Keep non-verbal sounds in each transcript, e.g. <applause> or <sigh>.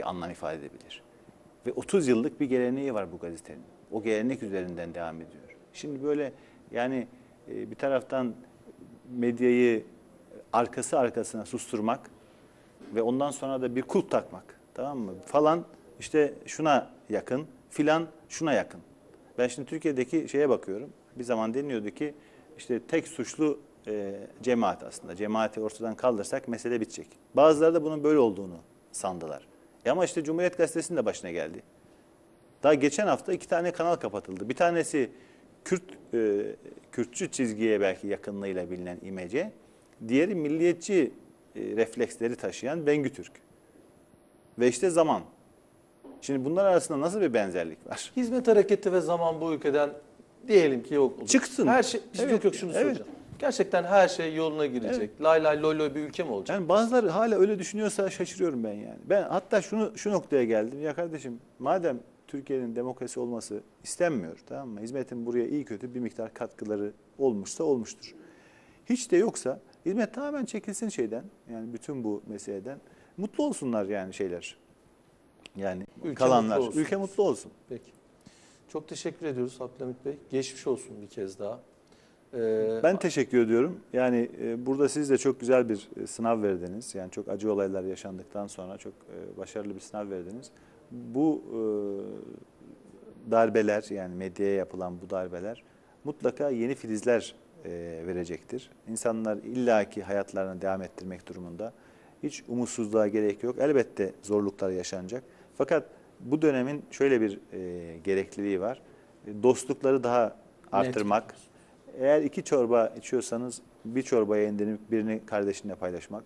bir anlam ifade edebilir. Ve 30 yıllık bir geleneği var bu gazetenin. O gelenek üzerinden devam ediyor. Şimdi böyle yani e, bir taraftan medyayı arkası arkasına susturmak ve ondan sonra da bir kulp takmak tamam mı? Falan işte şuna yakın, filan şuna yakın. Ben şimdi Türkiye'deki şeye bakıyorum. Bir zaman deniyordu ki işte tek suçlu e, cemaat aslında. Cemaati ortadan kaldırsak mesele bitecek. Bazıları da bunun böyle olduğunu sandılar. E ama işte Cumhuriyet Gazetesi'nin de başına geldi. Daha geçen hafta iki tane kanal kapatıldı. Bir tanesi Kürt e, Kürtçü çizgiye belki yakınlığıyla bilinen İmece. Diğeri milliyetçi e, refleksleri taşıyan Bengü Türk. Ve işte zaman. Şimdi bunlar arasında nasıl bir benzerlik var? Hizmet hareketi ve zaman bu ülkeden diyelim ki yok olur. Çıksın. Her şey, Evet, yok yok şunu evet. soracağım. Gerçekten her şey yoluna girecek. Lay lay loy loy bir ülke mi olacak? Yani bazıları hala öyle düşünüyorsa şaşırıyorum ben yani. Ben hatta şunu şu noktaya geldim. Ya kardeşim madem Türkiye'nin demokrasi olması istenmiyor tamam mı? Hizmetin buraya iyi kötü bir miktar katkıları olmuşsa olmuştur. Hiç de yoksa hizmet tamamen çekilsin şeyden. Yani bütün bu meseleden. Mutlu olsunlar yani şeyler. Yani Ülke kalanlar. mutlu olsun. Ülke mutlu olsun. Peki. Çok teşekkür ediyoruz Abdülhamit Bey. Geçmiş olsun bir kez daha. Ee, Ben teşekkür ediyorum. Yani e, burada siz de çok güzel bir e, sınav verdiniz. Yani çok acı olaylar yaşandıktan sonra çok e, başarılı bir sınav verdiniz. Bu e, darbeler yani medyaya yapılan bu darbeler mutlaka yeni filizler e, verecektir. İnsanlar illaki hayatlarını devam ettirmek durumunda. Hiç umutsuzluğa gerek yok. Elbette zorluklar yaşanacak. Fakat bu dönemin şöyle bir e, gerekliliği var. E, Dostlukları daha arttırmak. Eğer iki çorba içiyorsanız bir çorbaya indirip birini kardeşinle paylaşmak.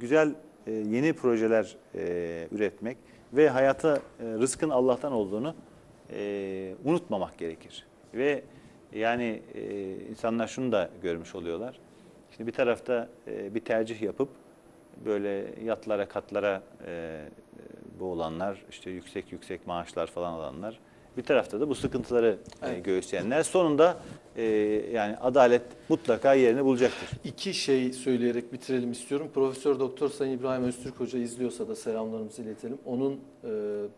Güzel e, yeni projeler e, üretmek ve hayata e, rızkın Allah'tan olduğunu e, unutmamak gerekir. Ve yani e, insanlar şunu da görmüş oluyorlar. Şimdi bir tarafta e, bir tercih yapıp böyle yatlara katlara e, boğulanlar, işte yüksek yüksek maaşlar falan alanlar. Bir tarafta da bu sıkıntıları e, Evet. göğüsleyenler. Sonunda e, yani adalet mutlaka yerini bulacaktır. İki şey söyleyerek bitirelim istiyorum. Profesör Doktor Sayın İbrahim Öztürk Hoca izliyorsa da selamlarımızı iletelim. Onun e,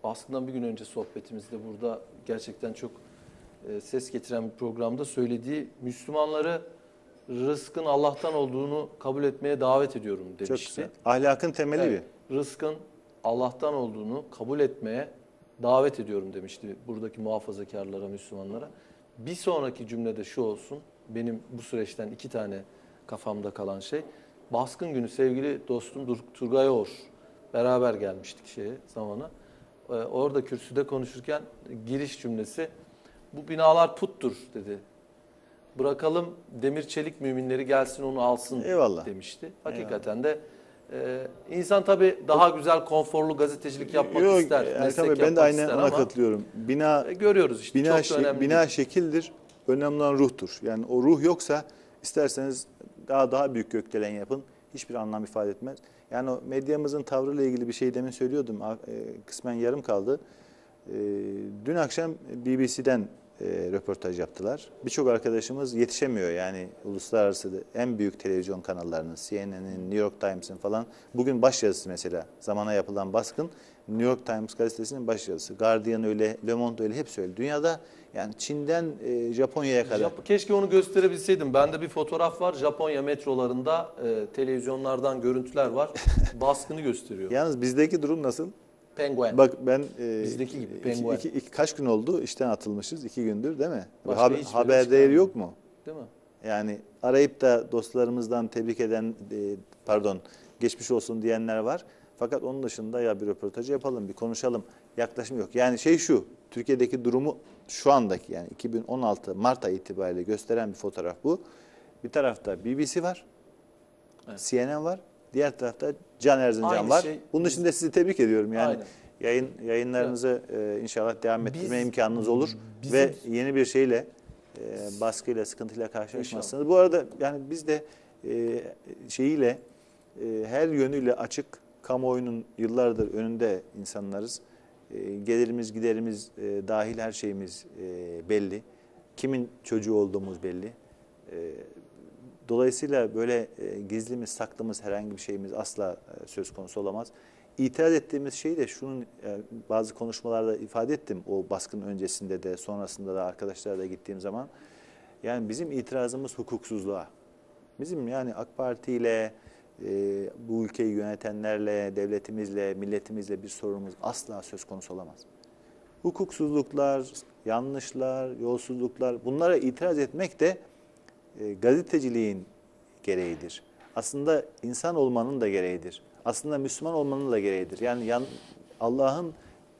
baskından bir gün önce sohbetimizde burada gerçekten çok e, ses getiren bir programda söylediği Müslümanları rızkın Allah'tan olduğunu kabul etmeye davet ediyorum Çok demişti. güzel. Ahlakın temeli Evet, rızkın Allah'tan olduğunu kabul etmeye davet ediyorum demişti buradaki muhafazakarlara, Müslümanlara. Bir sonraki cümlede şu olsun, benim bu süreçten iki tane kafamda kalan şey. Baskın günü sevgili dostum Turgay Oğur, beraber gelmiştik şeye zamana. Ee, orada kürsüde konuşurken giriş cümlesi, bu binalar puttur dedi. Bırakalım demir çelik müminleri gelsin onu alsın Eyvallah. demişti. Hakikaten de e, insan tabii daha güzel konforlu gazetecilik yapmak Yok, ister. Erkan Bey, ben de aynen ona katılıyorum. Bina e, görüyoruz işte bina, çok önemli. bina şekildir. Önemli olan ruhtur. Yani o ruh yoksa isterseniz daha daha büyük gökdelen yapın. Hiçbir anlam ifade etmez. Yani o medyamızın tavrıyla ilgili bir şey demin söylüyordum. E, Kısmen yarım kaldı. E, Dün akşam BBC'den e, röportaj yaptılar. Birçok arkadaşımız yetişemiyor yani uluslararası en büyük televizyon kanallarının, CNN'in, New York Times'in falan. Bugün başyazısı mesela zamana yapılan baskın New York Times gazetesinin başyazısı. Guardian öyle, Le Monde öyle hepsi öyle. Dünyada yani Çin'den e, Japonya'ya kadar. Jap- Keşke onu gösterebilseydim. Bende bir fotoğraf var. Japonya metrolarında e, televizyonlardan görüntüler var. <laughs> Baskını gösteriyor. Yalnız bizdeki durum nasıl? Penguen. Bak ben e, Bizdeki gibi, iki- penguen. iki- iki- kaç gün oldu işten atılmışız? iki gündür değil mi? Başka Haber, hiçbiri haber değeri yok mu? Değil mi? Yani arayıp da dostlarımızdan tebrik eden, e, pardon geçmiş olsun diyenler var. Fakat onun dışında ya bir röportajı yapalım, bir konuşalım. Yaklaşım yok. Yani şey şu, Türkiye'deki durumu şu andaki yani 2016 Mart ayı itibariyle gösteren bir fotoğraf bu. Bir tarafta BBC var, Evet. CNN var. Diğer tarafta Can Erzincan Aynı var. şey Bunun için de sizi tebrik ediyorum. Yani Aynen. yayın yayınlarınızı e, inşallah devam ettirme Biz- imkanınız olur bizim- ve yeni bir şeyle e, baskıyla, sıkıntıyla karşılaşmazsınız. Bu arada yani biz de e, şeyiyle e, her yönüyle açık kamuoyunun yıllardır önünde insanlarız. E, gelirimiz, giderimiz e, dahil her şeyimiz e, belli. Kimin çocuğu olduğumuz belli. E, Dolayısıyla böyle e, gizlimiz, saklımız herhangi bir şeyimiz asla e, söz konusu olamaz. itiraz ettiğimiz şey de şunun yani bazı konuşmalarda ifade ettim o baskın öncesinde de sonrasında da arkadaşlarla da gittiğim zaman. Yani bizim itirazımız hukuksuzluğa. Bizim yani AK Parti ile e, bu ülkeyi yönetenlerle, devletimizle, milletimizle bir sorunumuz asla söz konusu olamaz. Hukuksuzluklar, yanlışlar, yolsuzluklar bunlara itiraz etmek de e, gazeteciliğin gereğidir. Aslında insan olmanın da gereğidir. Aslında Müslüman olmanın da gereğidir. Yani yan, Allah'ın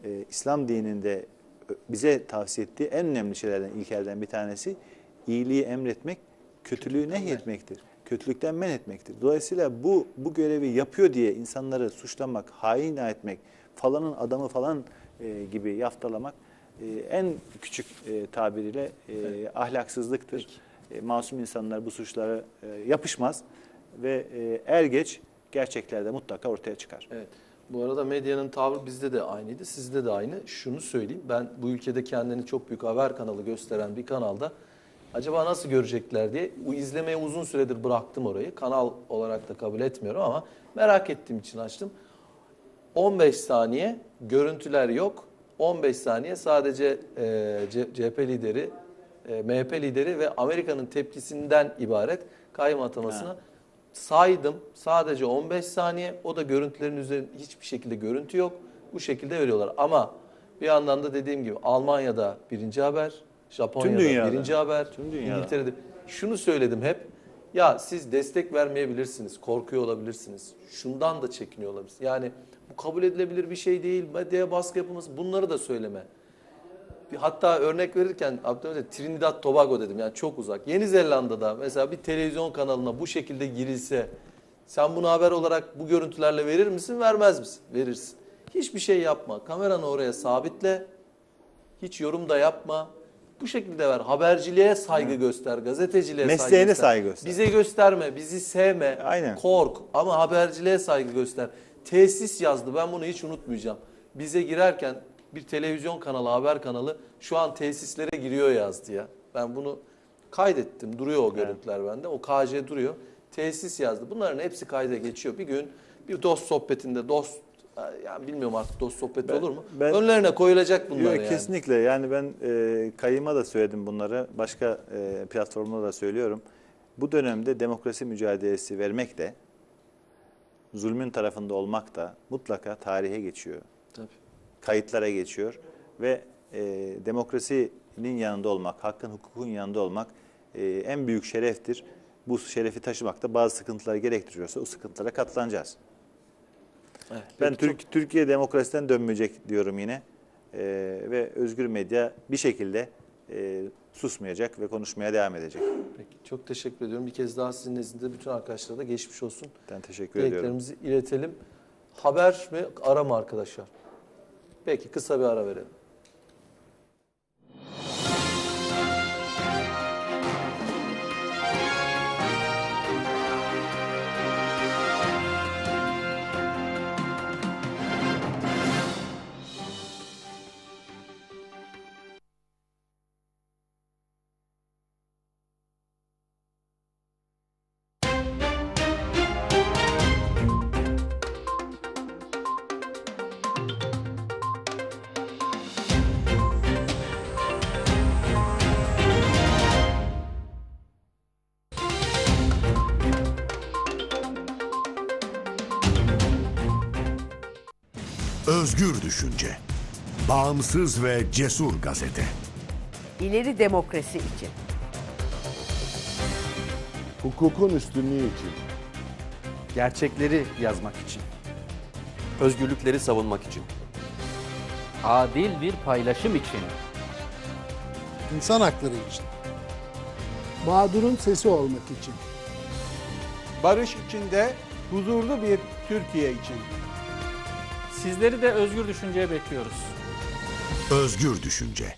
e, İslam dininde ö- bize tavsiye ettiği en önemli şeylerden, ilkelerden bir tanesi iyiliği emretmek, kötülüğü nehyetmektir. Kötülükten men etmektir. Dolayısıyla bu bu görevi yapıyor diye insanları suçlamak, hain etmek, falanın adamı falan e, gibi yaftalamak e, en küçük e, tabiriyle e, ahlaksızlıktır. E, masum insanlar bu suçlara e, yapışmaz ve e, er geç gerçekler de mutlaka ortaya çıkar. Evet. Bu arada medyanın tavrı bizde de aynıydı, sizde de aynı. Şunu söyleyeyim, ben bu ülkede kendini çok büyük haber kanalı gösteren bir kanalda acaba nasıl görecekler diye bu izlemeye uzun süredir bıraktım orayı. Kanal olarak da kabul etmiyorum ama merak ettiğim için açtım. 15 saniye görüntüler yok. 15 saniye sadece e, CHP lideri, e, MHP lideri ve Amerika'nın tepkisinden ibaret kayyum atamasına saydım. Sadece 15 saniye. O da görüntülerin üzerinde hiçbir şekilde görüntü yok. Bu şekilde veriyorlar. Ama bir yandan da dediğim gibi Almanya'da birinci haber, Japonya'da dünyada. birinci haber, Tüm dünyada. İngiltere'de. Şunu söyledim hep. Ya siz destek vermeyebilirsiniz, korkuyor olabilirsiniz. Şundan da çekiniyor olabilirsiniz. Yani bu kabul edilebilir bir şey değil. Medyaya baskı yapılması bunları da söyleme. Hatta örnek verirken Abdülhamid Trinidad Tobago dedim yani çok uzak. Yeni Zelanda'da mesela bir televizyon kanalına bu şekilde girilse sen bunu haber olarak bu görüntülerle verir misin vermez misin? Verirsin. Hiçbir şey yapma. Kameranı oraya sabitle. Hiç yorum da yapma. Bu şekilde ver. Haberciliğe saygı göster, gazeteciliğe saygı Mesleğine göster. saygı göster. Bize gösterme, bizi sevme, Aynen. kork ama haberciliğe saygı göster. Tesis yazdı ben bunu hiç unutmayacağım. Bize girerken bir televizyon kanalı, haber kanalı şu an tesislere giriyor yazdı ya. Ben bunu kaydettim. Duruyor o görüntüler bende. O KC duruyor. Tesis yazdı. Bunların hepsi kayda geçiyor. Bir gün bir dost sohbetinde dost yani bilmiyorum artık dost sohbeti Ben- olur mu? ben- Önlerine koyulacak bunlar Yok, yani. Kesinlikle yani ben e, kayıma da söyledim bunları. Başka e, platformda da söylüyorum. Bu dönemde demokrasi mücadelesi vermek de zulmün tarafında olmak da mutlaka tarihe geçiyor. Tabii. Kayıtlara geçiyor ve e, demokrasinin yanında olmak, hakkın hukukun yanında olmak e, en büyük şereftir. Bu şerefi taşımakta bazı sıkıntılar gerektiriyorsa o sıkıntılara katlanacağız. Evet, Ben Türk, Türkiye demokrasiden dönmeyecek diyorum yine. Ee, ve özgür medya bir şekilde e, susmayacak ve konuşmaya devam edecek. Peki, çok teşekkür ediyorum. Bir kez daha sizin nezdinizde bütün arkadaşlara da geçmiş olsun. Ben teşekkür ediyorum. Dileklerimizi iletelim. Haber mi, ara mı arkadaşlar? Peki kısa bir ara verelim. Özgür düşünce. Bağımsız ve cesur gazete. İleri demokrasi için. Hukukun üstünlüğü için. Gerçekleri yazmak için. özgürlükleri savunmak için. Adil bir paylaşım için. İnsan hakları için. Mağdurun sesi olmak için. barış içinde huzurlu bir Türkiye için. Sizleri de özgür düşünceye bekliyoruz. Özgür düşünce.